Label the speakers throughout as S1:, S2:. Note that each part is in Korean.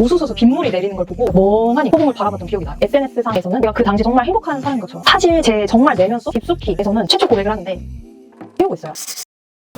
S1: 우수수수 빗물이 내리는 걸 보고 멍하니 허공을 바라봤던 기억이 나요. SNS상에서는 내가 그 당시 정말 행복한 사람인 것처럼 사실 제 정말 내면 속 깊숙이에서는 최초 고백을 하는데 해오고 있어요.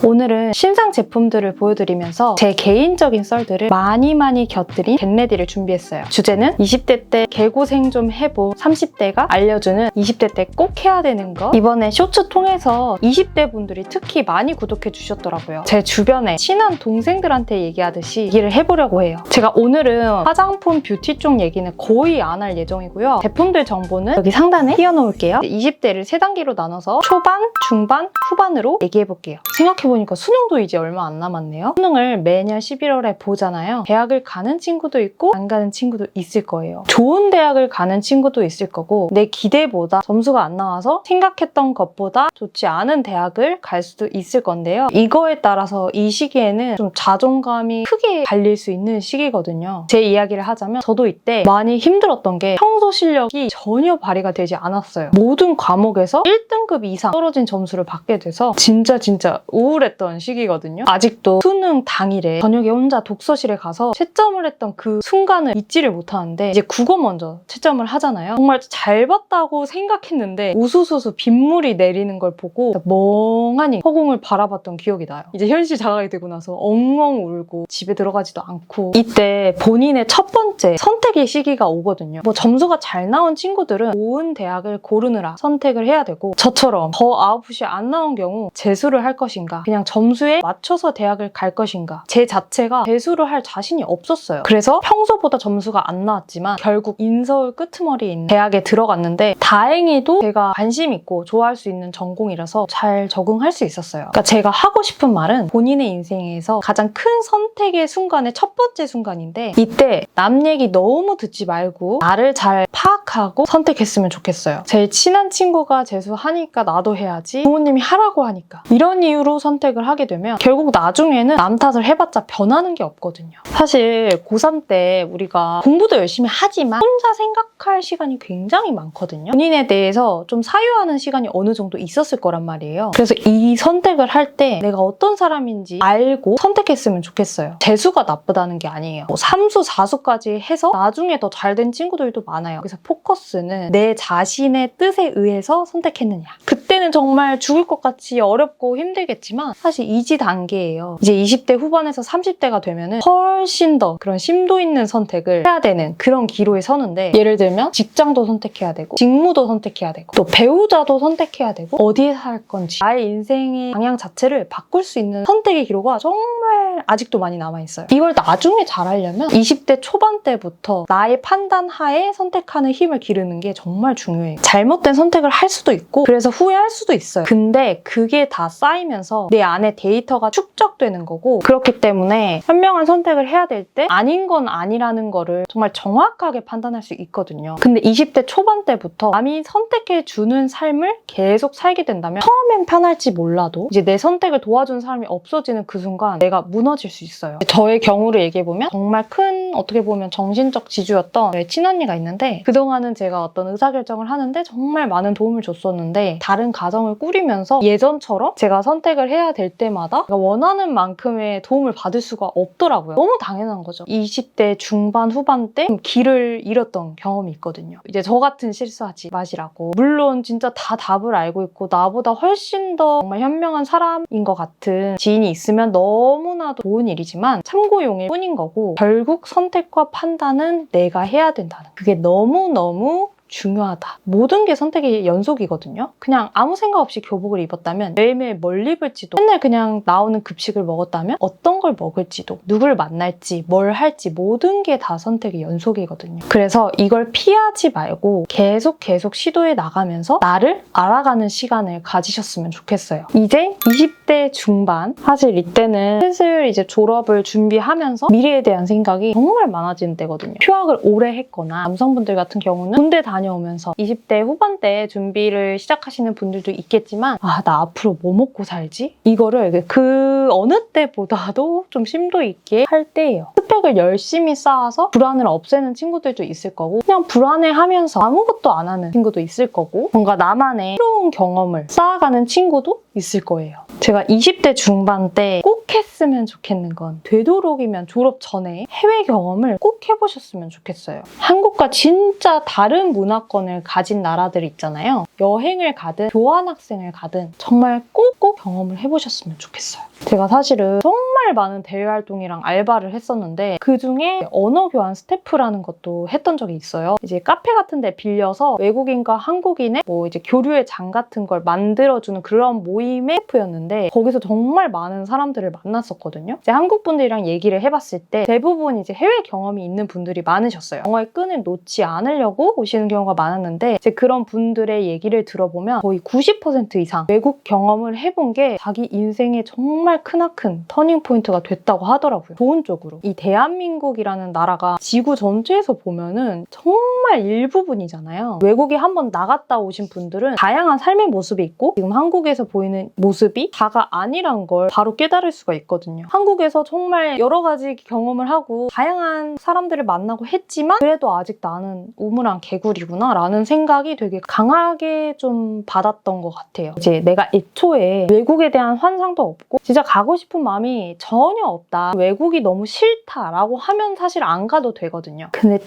S2: 오늘은 신상 제품들을 보여드리면서 제 개인적인 썰들을 많이 많이 곁들인 겟레디를 준비했어요. 주제는 20대 때 개고생 좀 해보 30대가 알려주는 20대 때 꼭 해야 되는 거. 이번에 쇼츠 통해서 20대 분들이 특히 많이 구독해 주셨더라고요. 제 주변에 친한 동생들한테 얘기하듯이 얘기를 해보려고 해요. 제가 오늘은 화장품 뷰티 쪽 얘기는 거의 안 할 예정이고요. 제품들 정보는 여기 상단에 띄워놓을게요. 20대를 세 단계로 나눠서 초반, 중반, 후반으로 얘기해볼게요. 생각해보 니까 수능도 이제 얼마 안 남았네요. 수능을 매년 11월에 보잖아요. 대학을 가는 친구도 있고 안 가는 친구도 있을 거예요. 좋은 대학을 가는 친구도 있을 거고 내 기대보다 점수가 안 나와서 생각했던 것보다 좋지 않은 대학을 갈 수도 있을 건데요. 이거에 따라서 이 시기에는 좀 자존감이 크게 갈릴 수 있는 시기거든요. 제 이야기를 하자면 저도 이때 많이 힘들었던 게 평소 실력이 전혀 발휘가 되지 않았어요. 모든 과목에서 1등급 이상 떨어진 점수를 받게 돼서 진짜 진짜 우울 했던 시기거든요. 아직도 수능 당일에 저녁에 혼자 독서실에 가서 채점을 했던 그 순간을 잊지를 못하는데 이제 국어 먼저 채점을 하잖아요. 정말 잘 봤다고 생각했는데 우수수수 빗물이 내리는 걸 보고 멍하니 허공을 바라봤던 기억이 나요. 이제 현실 자각이 되고 나서 엉엉 울고 집에 들어가지도 않고 이때 본인의 첫 번째 선택의 시기가 오거든요. 뭐 점수가 잘 나온 친구들은 좋은 대학을 고르느라 선택을 해야 되고 저처럼 더 아웃풋이 안 나온 경우 재수를 할 것인가 그냥 점수에 맞춰서 대학을 갈 것인가 제 자체가 재수를 할 자신이 없었어요. 그래서 평소보다 점수가 안 나왔지만 결국 인서울 끄트머리에 있는 대학에 들어갔는데 다행히도 제가 관심 있고 좋아할 수 있는 전공이라서 잘 적응할 수 있었어요. 그러니까 제가 하고 싶은 말은 본인의 인생에서 가장 큰 선택의 순간의 첫 번째 순간인데 이때 남 얘기 너무 듣지 말고 나를 잘 파악하고 선택했으면 좋겠어요. 제일 친한 친구가 재수하니까 나도 해야지. 부모님이 하라고 하니까. 이런 이유로 선 택을 하게 되면 결국 나중에는 남 탓을 해봤자 변하는 게 없거든요. 사실 고3 때 우리가 공부도 열심히 하지만 혼자 생각할 시간이 굉장히 많거든요. 본인에 대해서 좀 사유하는 시간이 어느 정도 있었을 거란 말이에요. 그래서 이 선택을 할 때 내가 어떤 사람인지 알고 선택했으면 좋겠어요. 재수가 나쁘다는 게 아니에요. 뭐 3수, 4수까지 해서 나중에 더 잘 된 친구들도 많아요. 그래서 포커스는 내 자신의 뜻에 의해서 선택했느냐. 그 때는 정말 죽을 것 같이 어렵고 힘들겠지만 사실 이지 단계예요. 이제 20대 후반에서 30대가 되면은 훨씬 더 그런 심도 있는 선택을 해야 되는 그런 기로에 서는데 예를 들면 직장도 선택해야 되고 직무도 선택해야 되고 또 배우자도 선택해야 되고 어디에 살 건지 나의 인생의 방향 자체를 바꿀 수 있는 선택의 기로가 정말 아직도 많이 남아있어요. 이걸 나중에 잘 하려면 20대 초반 때부터 나의 판단 하에 선택하는 힘을 기르는 게 정말 중요해요. 잘못된 선택을 할 수도 있고 그래서 후회할 수도 있어요. 근데 그게 다 쌓이면서 내 안에 데이터가 축적되는 거고 그렇기 때문에 현명한 선택을 해야 될 때 아닌 건 아니라는 거를 정말 정확하게 판단할 수 있거든요. 근데 20대 초반 때부터 남이 선택해 주는 삶을 계속 살게 된다면 처음엔 편할지 몰라도 이제 내 선택을 도와준 사람이 없어지는 그 순간 내가 무너질 수 있어요. 저의 경우를 얘기해보면 정말 큰 어떻게 보면 정신적 지주였던 친언니가 있는데 그동안은 제가 어떤 의사결정을 하는데 정말 많은 도움을 줬었는데 다른 가정을 꾸리면서 예전처럼 제가 선택을 해야 될 때마다 원하는 만큼의 도움을 받을 수가 없더라고요. 너무 당연한 거죠. 20대 중반 후반 때 길을 잃었던 경험이 있거든요. 이제 저 같은 실수하지 마시라고. 물론 진짜 다 답을 알고 있고 나보다 훨씬 더 정말 현명한 사람인 것 같은 지인이 있으면 너무나도 좋은 일이지만 참고용일 뿐인 거고 결국 선 택과 판단은 내가 해야 된다는 그게 너무너무 중요하다. 모든 게 선택의 연속이거든요. 그냥 아무 생각 없이 교복을 입었다면 매일매일 뭘 입을지도 맨날 그냥 나오는 급식을 먹었다면 어떤 걸 먹을지도 누구를 만날지 뭘 할지 모든 게 다 선택의 연속이거든요. 그래서 이걸 피하지 말고 계속 계속 시도해 나가면서 나를 알아가는 시간을 가지셨으면 좋겠어요. 이제 20대 중반 사실 이때는 슬슬 이제 졸업을 준비하면서 미래에 대한 생각이 정말 많아지는 때거든요. 휴학을 오래 했거나 남성분들 같은 경우는 군대 다 녀오면서 20대 후반때 준비를 시작하시는 분들도 있겠지만 아 나 앞으로 뭐 먹고 살지? 이거를 그 어느 때보다도 좀 심도 있게 할 때예요. 스펙을 열심히 쌓아서 불안을 없애는 친구들도 있을 거고 그냥 불안해하면서 아무것도 안 하는 친구도 있을 거고 뭔가 나만의 새로운 경험을 쌓아가는 친구도 있을 거예요. 제가 20대 중반 때 꼭 했으면 했으면 좋겠는 건 되도록이면 졸업 전에 해외 경험을 꼭 해보셨으면 좋겠어요. 한국과 진짜 다른 문화권을 가진 나라들 있잖아요. 여행을 가든 교환학생을 가든 정말 꼭꼭 경험을 해보셨으면 좋겠어요. 제가 사실은 정말 많은 대외 활동이랑 알바를 했었는데 그 중에 언어 교환 스태프라는 것도 했던 적이 있어요. 이제 카페 같은 데 빌려서 외국인과 한국인의 뭐 이제 교류의 장 같은 걸 만들어주는 그런 모임의 스태프였는데 거기서 정말 많은 사람들을 만났었거든요. 이제 한국 분들이랑 얘기를 해봤을 때 대부분 이제 해외 경험이 있는 분들이 많으셨어요. 영어의 끈을 놓지 않으려고 오시는 경우가 많았는데 이제 그런 분들의 얘기를 들어보면 거의 90% 이상 외국 경험을 해본 게 자기 인생에 정말 크나큰 터닝 포인트가 됐다고 하더라고요. 좋은 쪽으로. 이 대한민국이라는 나라가 지구 전체에서 보면은 정말 일부분이잖아요. 외국에 한번 나갔다 오신 분들은 다양한 삶의 모습이 있고 지금 한국에서 보이는 모습이 다가 아니란 걸 바로 깨달을 수가 있거든요. 한국에서 정말 여러 가지 경험을 하고 다양한 사람들을 만나고 했지만 그래도 아직 나는 우물한 개구리구나 라는 생각이 되게 강하게 좀 받았던 것 같아요. 이제 내가 애초에 외국에 대한 환상도 없고 진짜 가고 싶은 마음이 전혀 없다. 외국이 너무 싫다라고 하면 사실 안 가도 되거든요. 근데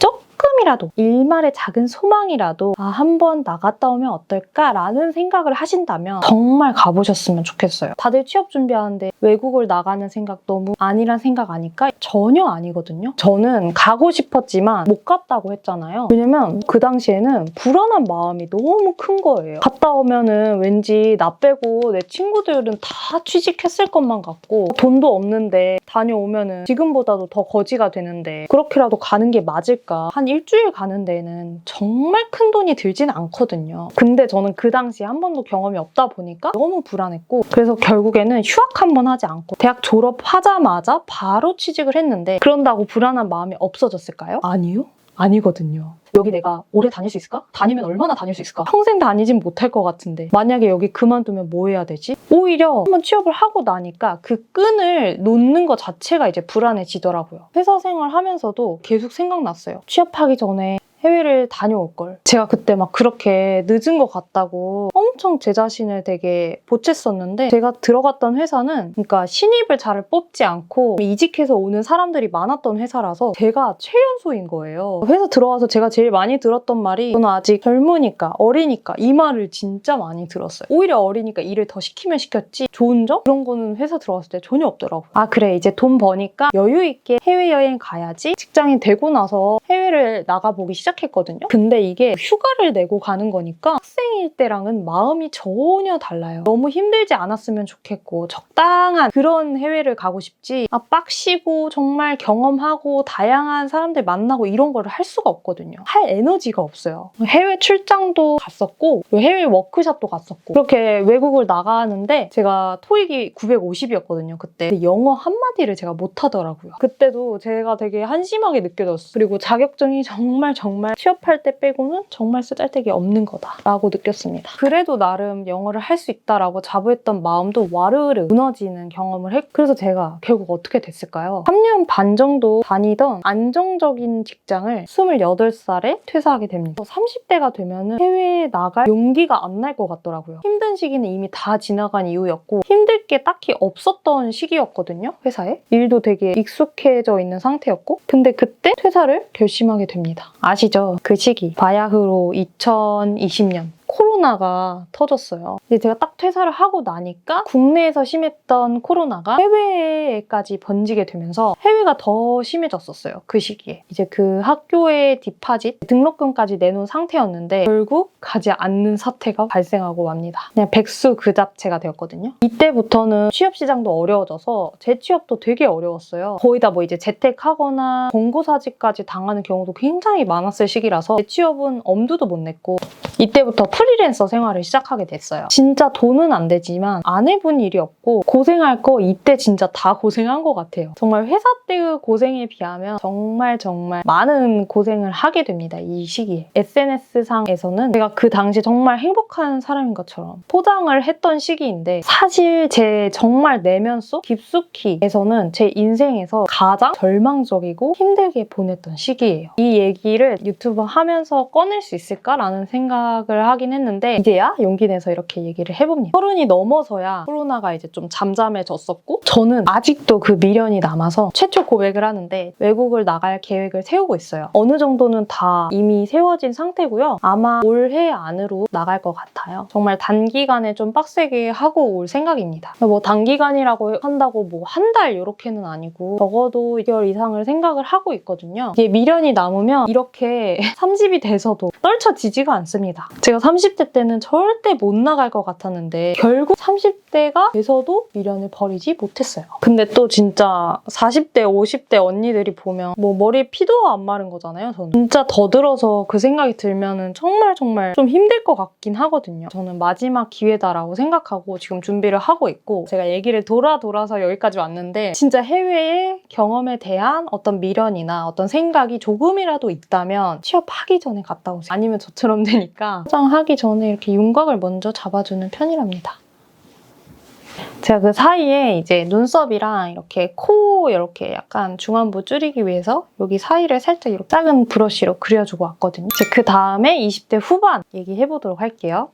S2: 조금이라도 일말의 작은 소망이라도 아, 한번 나갔다 오면 어떨까라는 생각을 하신다면 정말 가보셨으면 좋겠어요. 다들 취업 준비하는데 외국을 나가는 생각 너무 아니란 생각 아닐까? 전혀 아니거든요. 저는 가고 싶었지만 못 갔다고 했잖아요. 왜냐면 그 당시에는 불안한 마음이 너무 큰 거예요. 갔다 오면은 왠지 나 빼고 내 친구들은 다 취직했을 것만 같고 돈도 없는데 다녀오면은 지금보다도 더 거지가 되는데 그렇게라도 가는 게 맞을까? 한 일주일 가는 데는 정말 큰 돈이 들진 않거든요. 근데 저는 그 당시에 한 번도 경험이 없다 보니까 너무 불안했고 그래서 결국에는 휴학 한 번 하지 않고 대학 졸업하자마자 바로 취직을 했는데 그런다고 불안한 마음이 없어졌을까요? 아니요. 아니거든요. 여기 내가 오래 다닐 수 있을까? 다니면 얼마나 다닐 수 있을까? 평생 다니진 못할 것 같은데 만약에 여기 그만두면 뭐 해야 되지? 오히려 한번 취업을 하고 나니까 그 끈을 놓는 것 자체가 이제 불안해지더라고요. 회사 생활 하면서도 계속 생각났어요. 취업하기 전에 해외를 다녀올 걸. 제가 그때 막 그렇게 늦은 것 같다고 엄청 제 자신을 되게 보챘었는데 제가 들어갔던 회사는 그러니까 신입을 잘 뽑지 않고 이직해서 오는 사람들이 많았던 회사라서 제가 최연소인 거예요. 회사 들어와서 제가 제일 많이 들었던 말이 저는 아직 젊으니까 어리니까 이 말을 진짜 많이 들었어요. 오히려 어리니까 일을 더 시키면 시켰지 좋은 점 그런 거는 회사 들어갔을 때 전혀 없더라고요. 아 그래 이제 돈 버니까 여유 있게 해외여행 가야지 직장인 되고 나서 해외를 나가보기 시작 했거든요. 근데 이게 휴가를 내고 가는 거니까 학생일 때랑은 마음이 전혀 달라요. 너무 힘들지 않았으면 좋겠고 적당한 그런 해외를 가고 싶지 아, 빡시고 정말 경험하고 다양한 사람들 만나고 이런 거를 할 수가 없거든요. 할 에너지가 없어요. 해외 출장도 갔었고 해외 워크숍도 갔었고 그렇게 외국을 나가는데 제가 토익이 950이었거든요. 그때 영어 한마디를 제가 못하더라고요. 그때도 제가 되게 한심하게 느껴졌어요. 그리고 자격증이 정말 정말 취업할 때 빼고는 정말 쓰잘데기 없는 거다라고 느꼈습니다. 그래도 나름 영어를 할 수 있다라고 자부했던 마음도 와르르 무너지는 경험을 했고 그래서 제가 결국 어떻게 됐을까요? 3년 반 정도 다니던 안정적인 직장을 28살에 퇴사하게 됩니다. 30대가 되면은 해외에 나갈 용기가 안 날 것 같더라고요. 힘든 시기는 이미 다 지나간 이후였고 힘들 게 딱히 없었던 시기였거든요. 회사에. 일도 되게 익숙해져 있는 상태였고 근데 그때 퇴사를 결심하게 됩니다. 아시 죠? 그 시기. 바야흐로 2020년. 코로나가 터졌어요. 이제 제가 딱 퇴사를 하고 나니까 국내에서 심했던 코로나가 해외까지 번지게 되면서 해외가 더 심해졌었어요. 그 시기에. 이제 그 학교에 디파짓, 등록금까지 내놓은 상태였는데 결국 가지 않는 사태가 발생하고 맙니다. 그냥 백수 그 잡채가 되었거든요. 이때부터는 취업 시장도 어려워져서 제 취업도 되게 어려웠어요. 거의 다 뭐 이제 재택하거나 권고사직까지 당하는 경우도 굉장히 많았을 시기라서 제 취업은 엄두도 못 냈고 이때부터 프리랜서 생활을 시작하게 됐어요. 진짜 돈은 안 되지만 안 해본 일이 없고 고생할 거 이때 진짜 다 고생한 것 같아요. 정말 회사 때의 고생에 비하면 정말 정말 많은 고생을 하게 됩니다. 이 시기에. SNS상에서는 제가 그 당시 정말 행복한 사람인 것처럼 포장을 했던 시기인데 사실 제 정말 내면 속 깊숙이에서는 제 인생에서 가장 절망적이고 힘들게 보냈던 시기예요. 이 얘기를 유튜브 하면서 꺼낼 수 있을까라는 생각 생각을 하긴 했는데 이제야 용기 내서 이렇게 얘기를 해봅니다. 서른이 넘어서야 코로나가 이제 좀 잠잠해졌었고 저는 아직도 그 미련이 남아서 최초 고백을 하는데 외국을 나갈 계획을 세우고 있어요. 어느 정도는 다 이미 세워진 상태고요. 아마 올해 안으로 나갈 것 같아요. 정말 단기간에 좀 빡세게 하고 올 생각입니다. 뭐 단기간이라고 한다고 뭐 한 달 이렇게는 아니고 적어도 2개월 이상을 생각을 하고 있거든요. 이게 미련이 남으면 이렇게 30이 돼서도 떨쳐지지가 않습니다. 제가 30대 때는 절대 못 나갈 것 같았는데 결국 30대가 돼서도 미련을 버리지 못했어요. 근데 또 진짜 40대, 50대 언니들이 보면 뭐 머리에 피도 안 마른 거잖아요, 저는. 진짜 더 들어서 그 생각이 들면은 정말 정말 좀 힘들 것 같긴 하거든요. 저는 마지막 기회다라고 생각하고 지금 준비를 하고 있고 제가 얘기를 돌아 돌아서 여기까지 왔는데 진짜 해외의 경험에 대한 어떤 미련이나 어떤 생각이 조금이라도 있다면 취업하기 전에 갔다 오세요. 아니면 저처럼 되니까 포장하기 전에 이렇게 윤곽을 먼저 잡아주는 편이랍니다. 제가 그 사이에 이제 눈썹이랑 이렇게 코 이렇게 약간 중안부 줄이기 위해서 여기 사이를 살짝 이렇게 작은 브러쉬로 그려주고 왔거든요. 그 다음에 20대 후반 얘기해 보도록 할게요.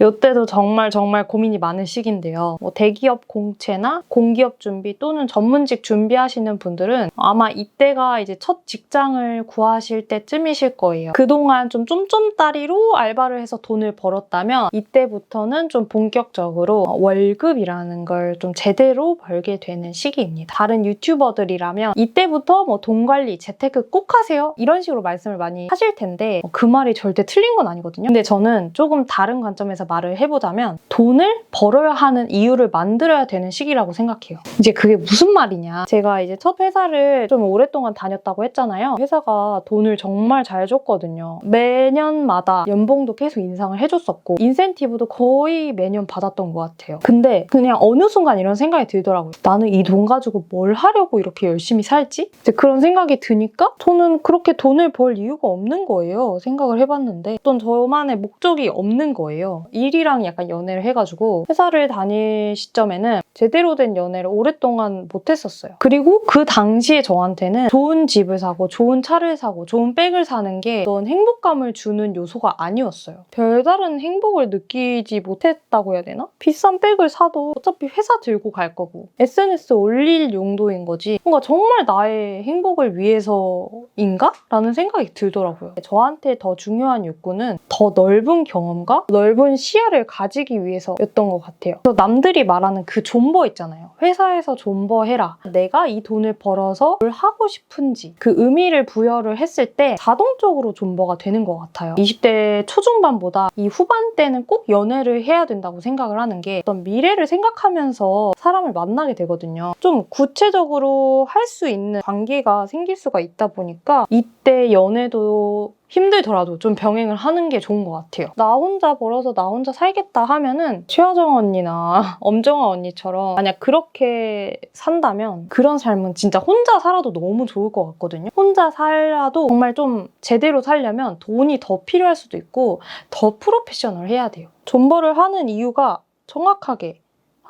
S2: 이때도 정말 정말 고민이 많은 시기인데요. 뭐 대기업 공채나 공기업 준비 또는 전문직 준비하시는 분들은 아마 이때가 이제 첫 직장을 구하실 때쯤이실 거예요. 그동안 좀 쫌쫌따리로 알바를 해서 돈을 벌었다면 이때부터는 좀 본격적으로 월급이 라는 걸 좀 제대로 벌게 되는 시기입니다. 다른 유튜버들이라면 이때부터 뭐 돈 관리, 재테크 꼭 하세요. 이런 식으로 말씀을 많이 하실 텐데 그 말이 절대 틀린 건 아니거든요. 근데 저는 조금 다른 관점에서 말을 해보자면 돈을 벌어야 하는 이유를 만들어야 되는 시기라고 생각해요. 이제 그게 무슨 말이냐. 제가 이제 첫 회사를 좀 오랫동안 다녔다고 했잖아요. 회사가 돈을 정말 잘 줬거든요. 매년마다 연봉도 계속 인상을 해줬었고 인센티브도 거의 매년 받았던 것 같아요. 근데 그냥 어느 순간 이런 생각이 들더라고요. 나는 이 돈 가지고 뭘 하려고 이렇게 열심히 살지? 이제 그런 생각이 드니까 저는 그렇게 돈을 벌 이유가 없는 거예요. 생각을 해봤는데 어떤 저만의 목적이 없는 거예요. 일이랑 약간 연애를 해가지고 회사를 다닐 시점에는 제대로 된 연애를 오랫동안 못했었어요. 그리고 그 당시에 저한테는 좋은 집을 사고 좋은 차를 사고 좋은 백을 사는 게 어떤 행복감을 주는 요소가 아니었어요. 별다른 행복을 느끼지 못했다고 해야 되나? 비싼 백을 사도 어차피 회사 들고 갈 거고 SNS 올릴 용도인 거지 뭔가 정말 나의 행복을 위해서인가? 라는 생각이 들더라고요. 저한테 더 중요한 욕구는 더 넓은 경험과 넓은 시야를 가지기 위해서였던 것 같아요. 남들이 말하는 그 존버 있잖아요. 회사에서 존버해라. 내가 이 돈을 벌어서 뭘 하고 싶은지 그 의미를 부여를 했을 때 자동적으로 존버가 되는 것 같아요. 20대 초중반보다 이 후반 때는 꼭 연애를 해야 된다고 생각을 하는 게 어떤 미래를 생각 하면서 사람을 만나게 되거든요. 좀 구체적으로 할 수 있는 관계가 생길 수가 있다 보니까 이때 연애도 힘들더라도 좀 병행을 하는 게 좋은 것 같아요. 나 혼자 벌어서 나 혼자 살겠다 하면은 최하정 언니나 엄정화 언니처럼 만약 그렇게 산다면 그런 삶은 진짜 혼자 살아도 너무 좋을 것 같거든요. 혼자 살아도 정말 좀 제대로 살려면 돈이 더 필요할 수도 있고 더 프로페셔널 해야 돼요. 존버를 하는 이유가 정확하게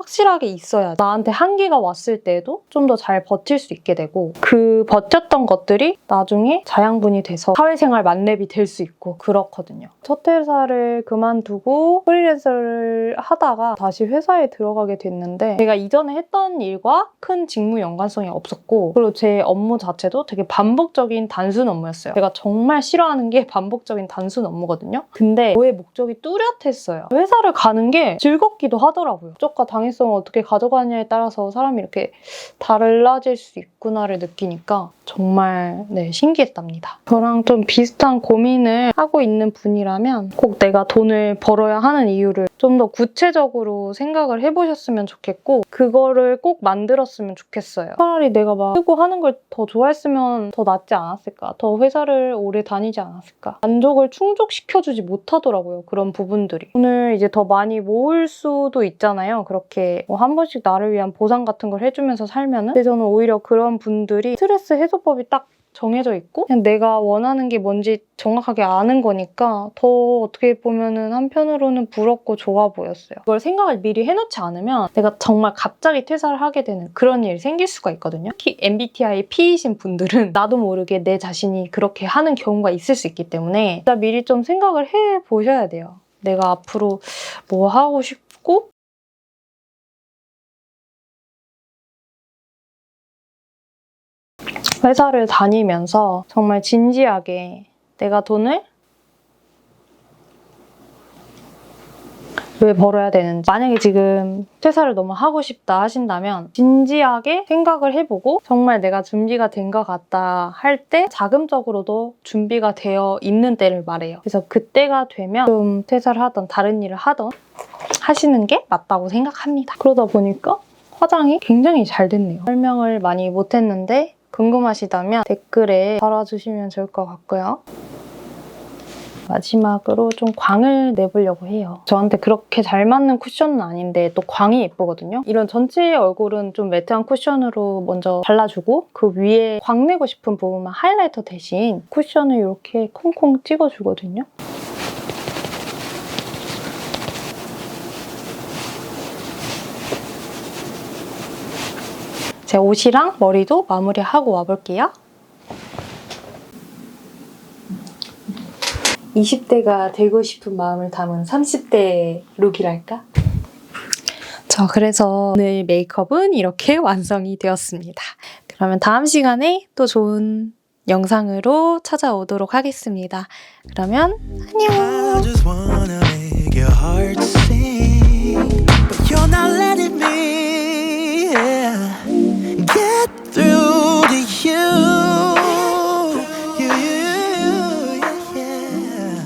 S2: 확실하게 있어야 나한테 한계가 왔을 때도 좀 더 잘 버틸 수 있게 되고 그 버텼던 것들이 나중에 자양분이 돼서 사회생활 만렙이 될 수 있고 그렇거든요. 첫 회사를 그만두고 프리랜서를 하다가 다시 회사에 들어가게 됐는데 제가 이전에 했던 일과 큰 직무 연관성이 없었고 그리고 제 업무 자체도 되게 반복적인 단순 업무였어요. 제가 정말 싫어하는 게 반복적인 단순 업무거든요. 근데 저의 목적이 뚜렷했어요. 회사를 가는 게 즐겁기도 하더라고요. 목적과 당 위성을 어떻게 가져가느냐에 따라서 사람이 이렇게 달라질 수 있구나를 느끼니까 정말 네, 신기했답니다. 저랑 좀 비슷한 고민을 하고 있는 분이라면 꼭 내가 돈을 벌어야 하는 이유를 좀 더 구체적으로 생각을 해보셨으면 좋겠고 그거를 꼭 만들었으면 좋겠어요. 차라리 내가 막 쓰고 하는 걸 더 좋아했으면 더 낫지 않았을까? 더 회사를 오래 다니지 않았을까? 만족을 충족시켜주지 못하더라고요. 그런 부분들이. 돈을 이제 더 많이 모을 수도 있잖아요. 그렇게 뭐한 번씩 나를 위한 보상 같은 걸 해주면서 살면은. 근데 저는 오히려 그런 분들이 스트레스 해소법이 딱 정해져 있고 그냥 내가 원하는 게 뭔지 정확하게 아는 거니까 더 어떻게 보면은 한편으로는 부럽고 좋아 보였어요. 그걸 생각을 미리 해놓지 않으면 내가 정말 갑자기 퇴사를 하게 되는 그런 일이 생길 수가 있거든요. 특히 MBTI P이신 분들은 나도 모르게 내 자신이 그렇게 하는 경우가 있을 수 있기 때문에 진짜 미리 좀 생각을 해 보셔야 돼요. 내가 앞으로 뭐 하고 싶고 회사를 다니면서 정말 진지하게 내가 돈을 왜 벌어야 되는지 만약에 지금 퇴사를 너무 하고 싶다 하신다면 진지하게 생각을 해보고 정말 내가 준비가 된 것 같다 할 때 자금적으로도 준비가 되어 있는 때를 말해요. 그래서 그때가 되면 좀 퇴사를 하던 다른 일을 하던 하시는 게 맞다고 생각합니다. 그러다 보니까 화장이 굉장히 잘 됐네요. 설명을 많이 못했는데 궁금하시다면 댓글에 달아주시면 좋을 것 같고요. 마지막으로 좀 광을 내보려고 해요. 저한테 그렇게 잘 맞는 쿠션은 아닌데 또 광이 예쁘거든요. 이런 전체 얼굴은 좀 매트한 쿠션으로 먼저 발라주고 그 위에 광 내고 싶은 부분만 하이라이터 대신 쿠션을 이렇게 콩콩 찍어주거든요. 제 옷이랑 머리도 마무리하고 와볼게요. 20대가 되고 싶은 마음을 담은 30대 룩이랄까? 저 그래서 오늘 메이크업은 이렇게 완성이 되었습니다. 그러면 다음 시간에 또 좋은 영상으로 찾아오도록 하겠습니다. 그러면 안녕!